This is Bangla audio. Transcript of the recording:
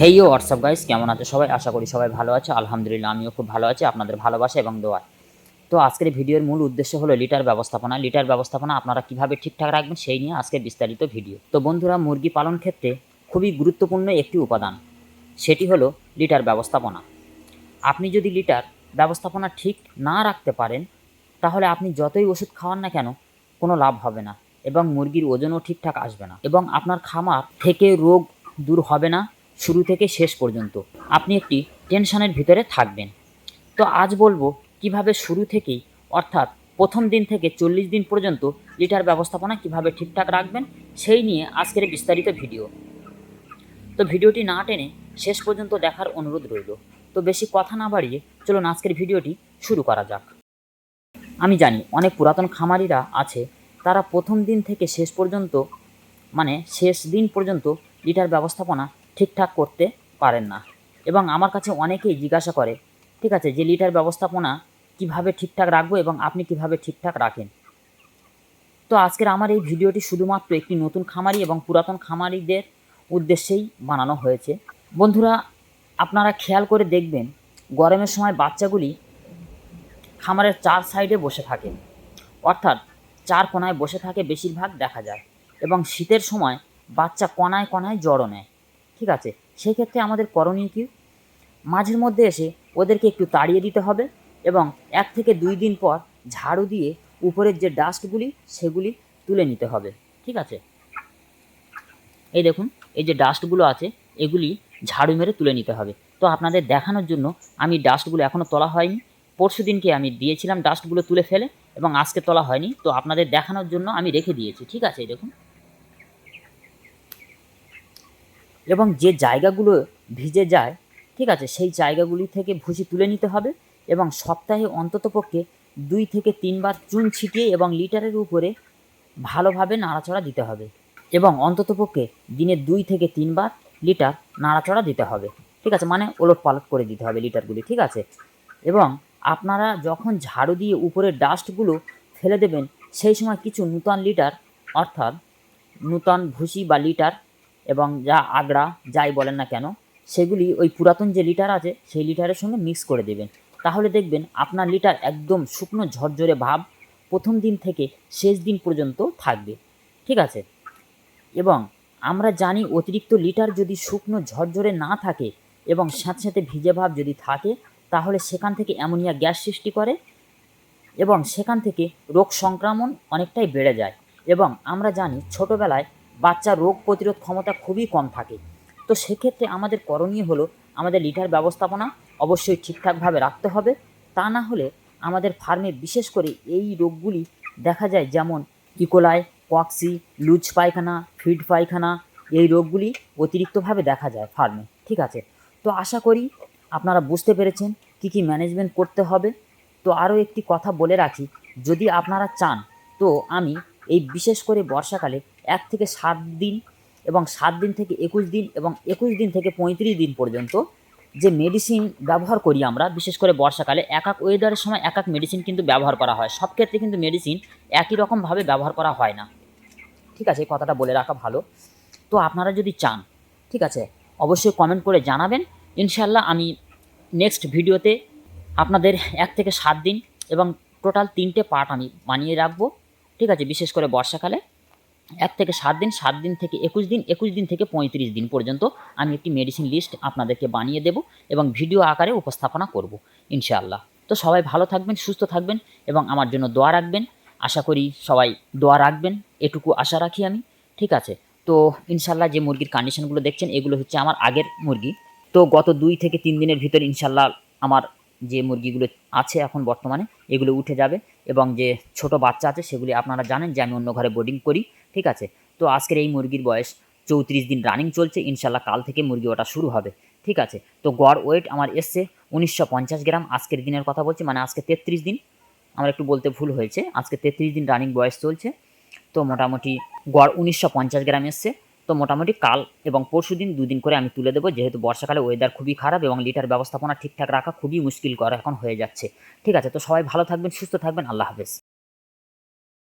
হেই ও হোয়াটসঅ্যাপ গাইস কেমন আছে সবাই? আশা করি সবাই ভালো আছে। আলহামদুলিল্লাহ, আমিও খুব ভালো আছি। আপনাদের ভালোবাসা এবং দোয়া। তো আজকের ভিডিওর মূল উদ্দেশ্য হলো লিটার ব্যবস্থাপনা। লিটার ব্যবস্থাপনা আপনারা কীভাবে ঠিকঠাক রাখবেন সেই নিয়ে আজকে বিস্তারিত ভিডিও। তো বন্ধুরা, মুরগি পালন ক্ষেত্রে খুবই গুরুত্বপূর্ণ একটি উপাদান। সেটি হলো লিটার ব্যবস্থাপনা। আপনি যদি লিটার ব্যবস্থাপনা ঠিক না রাখতে পারেন, তাহলে আপনি যতই ওষুধ খাওয়ান না কেন, কোনো লাভ হবে না এবং মুরগির ওজনও ঠিকঠাক আসবে না এবং আপনার খামার থেকে রোগ দূর হবে না। শুরু থেকে শেষ পর্যন্ত। আপনি একটি টেনশনের ভিতরে থাকবেন। তো আজ বলব কীভাবে শুরু থেকেই, অর্থাৎ প্রথম দিন থেকে চল্লিশ দিন পর্যন্ত লিটার ব্যবস্থাপনা কীভাবে ঠিকঠাক রাখবেন, সেই নিয়ে আজকের বিস্তারিত ভিডিও। তো ভিডিওটি না টেনে শেষ পর্যন্ত দেখার অনুরোধ রইল। তো বেশি কথা না বাড়িয়ে চলুন আজকের ভিডিওটি শুরু করা যাক। আমি জানি অনেক পুরাতন খামারিরা আছে, তারা প্রথম দিন থেকে শেষ পর্যন্ত মানে শেষ দিন পর্যন্ত লিটার ব্যবস্থাপনা ঠিকঠাক করতে পারেন না। এবং আমার কাছে অনেকেই জিজ্ঞাসা করে, ঠিক আছে, যে লিটার ব্যবস্থাপনা কীভাবে ঠিকঠাক রাখব এবং আপনি কীভাবে ঠিকঠাক রাখেন? তো আজকের আমার এই ভিডিওটি শুধুমাত্র একটি নতুন খামারি এবং পুরাতন খামারিদের উদ্দেশ্যেই বানানো হয়েছে। বন্ধুরা, আপনারা খেয়াল করে দেখবেন, গরমের সময় বাচ্চাগুলি খামারের চার সাইডে বসে থাকে। অর্থাৎ চার কোনায় বসে থাকে বেশিরভাগ দেখা যায়। এবং শীতের সময় বাচ্চা কণায় কণায় জড়ো নেয়। ঠিক আছে, সেক্ষেত্রে আমাদের করণীয় কি? মাঝের মধ্যে এসে ওদেরকে একটু তাড়িয়ে দিতে হবে এবং এক থেকে দুই দিন পর ঝাড়ু দিয়ে উপরের যে ডাস্টগুলি, সেগুলি তুলে নিতে হবে, ঠিক আছে? এই দেখুন, এই যে ডাস্টগুলো আছে, এগুলি ঝাড়ু মেরে তুলে নিতে হবে। তো আপনাদের দেখানোর জন্য আমি ডাস্টগুলো এখনও তোলা হয়নি। পরশু দিনকে আমি দিয়েছিলাম ডাস্টগুলো তুলে ফেলে এবং আজকে তোলা হয়নি। তো আপনাদের দেখানোর জন্য আমি রেখে দিয়েছি, ঠিক আছে দেখুন। এবং যে জায়গাগুলো ভিজে যায়, ঠিক আছে, সেই জায়গাগুলি থেকে ভুসি তুলে নিতে হবে এবং সপ্তাহে অন্ততপক্ষে দুই থেকে তিনবার চুন ছিটিয়ে এবং লিটারের উপরে ভালোভাবে নাড়াচড়া দিতে হবে এবং অন্ততপক্ষে দিনে দুই থেকে তিনবার লিটার নাড়াচড়া দিতে হবে, ঠিক আছে মানে ওলট পালট করে দিতে হবে লিটারগুলি, ঠিক আছে। এবং আপনারা যখন ঝাড়ু দিয়ে উপরের ডাস্টগুলো ফেলে দেবেন, সেই সময় কিছু নূতন লিটার, অর্থাৎ নূতন ভুসি বা লিটার এবং যা আগড়া যাই বলেন না কেন, সেগুলি ওই পুরাতন যে লিটার আছে, সেই লিটারের সঙ্গে মিক্স করে দেবেন। তাহলে দেখবেন আপনার লিটার একদম শুকনো ঝরঝরে ভাব প্রথম দিন থেকে শেষ দিন পর্যন্ত থাকবে। ঠিক আছে? এবং আমরা জানি অতিরিক্ত লিটার যদি শুকনো ঝরঝরে না থাকে এবং সাথে সাথে ভিজে ভাব যদি থাকে, তাহলে সেখান থেকে অ্যামোনিয়া গ্যাস সৃষ্টি করে এবং সেখান থেকে রোগ সংক্রমণ অনেকটাই বেড়ে যায়। এবং আমরা জানি ছোটোবেলায় বাচ্চার রোগ প্রতিরোধ ক্ষমতা খুবই কম থাকে। তো সেক্ষেত্রে আমাদের করণীয় হলো আমাদের লিটার ব্যবস্থাপনা অবশ্যই ঠিকঠাকভাবে রাখতে হবে। তা না হলে আমাদের ফার্মে বিশেষ করে এই রোগগুলি দেখা যায় যেমন ইকোলাই কক্সি, লুজ পায়খানা, ফিড পায়খানা, এই রোগগুলি অতিরিক্তভাবে দেখা যায় ফার্মে, ঠিক আছে? তো আশা করি আপনারা বুঝতে পেরেছেন কি কি ম্যানেজমেন্ট করতে হবে। তো আরও একটি কথা বলে রাখি, যদি আপনারা চান, তো আমি এই বিশেষ করে বর্ষাকালে এক থেকে সাত দিন এবং সাত দিন থেকে একুশ দিন এবং একুশ দিন থেকে পঁয়ত্রিশ দিন পর্যন্ত যে মেডিসিন ব্যবহার করি আমরা, বিশেষ করে বর্ষাকালে, এক এক ওয়েদারের সময় এক এক মেডিসিন কিন্তু ব্যবহার করা হয়। সব ক্ষেত্রে কিন্তু মেডিসিন একই রকমভাবে ব্যবহার করা হয় না। ঠিক আছে? এই কথাটা বলে রাখা ভালো। তো আপনারা যদি চান, ঠিক আছে? অবশ্যই কমেন্ট করে জানাবেন। ইনশাল্লাহ আমি নেক্সট ভিডিওতে আপনাদের এক থেকে সাত দিন এবং টোটাল তিনটে পার্ট আমি বানিয়ে রাখব। ঠিক আছে? বিশেষ করে বর্ষাকালে। এক থেকে সাত দিন সাত দিন থেকে একুশ দিন একুশ দিন থেকে পঁয়ত্রিশ দিন পর্যন্ত আমি একটি মেডিসিন লিস্ট আপনাদেরকে বানিয়ে দেব এবং ভিডিও আকারে উপস্থাপনা করব, ইনশাআল্লাহ। তো সবাই ভালো থাকবেন, সুস্থ থাকবেন এবং আমার জন্য দোয়া রাখবেন। আশা করি সবাই দোয়া রাখবেন, এটুকু আশা রাখি আমি, ঠিক আছে? তো ইনশাল্লাহ যে মুরগির কন্ডিশনগুলো দেখছেন, এগুলো হচ্ছে আমার আগের মুরগি। তো গত দুই থেকে তিন দিনের ভিতর ইনশাল্লাহ আমার যে মুরগিগুলো আছে এখন বর্তমানে, এগুলো উঠে যাবে এবং যে ছোট বাচ্চা আছে, সেগুলি আপনারা জানেন যে আমি অন্য ঘরে বোর্ডিং করি। ঠিক আছে? তো আজকের এই মুরগির বয়স চৌত্রিশ দিন রানিং চলছে, ইনশাল্লাহ কাল থেকে মুরগি ওটা শুরু হবে। ঠিক আছে? তো গড় ওয়েট আমার এসছে উনিশশো পঞ্চাশ গ্রাম, আজকের দিনের কথা বলছি মানে আজকে তেত্রিশ দিন। আমার একটু বলতে ভুল হয়েছে, আজকে তেত্রিশ দিন রানিং বয়স চলছে। তো মোটামুটি গড় উনিশশো পঞ্চাশ গ্রাম এসছে। তো মোটামুটি কাল এবং পরশু দিন দুদিন করে আমি তুলে দেবো, যেহেতু বর্ষাকালে ওয়েদার খুবই খারাপ এবং লিটার ব্যবস্থাপনা ঠিকঠাক রাখা খুবই মুশকিল করা এখন হয়ে যাচ্ছে। ঠিক আছে? তো সবাই ভালো থাকবেন, সুস্থ থাকবেন, আল্লাহ হাফেজ।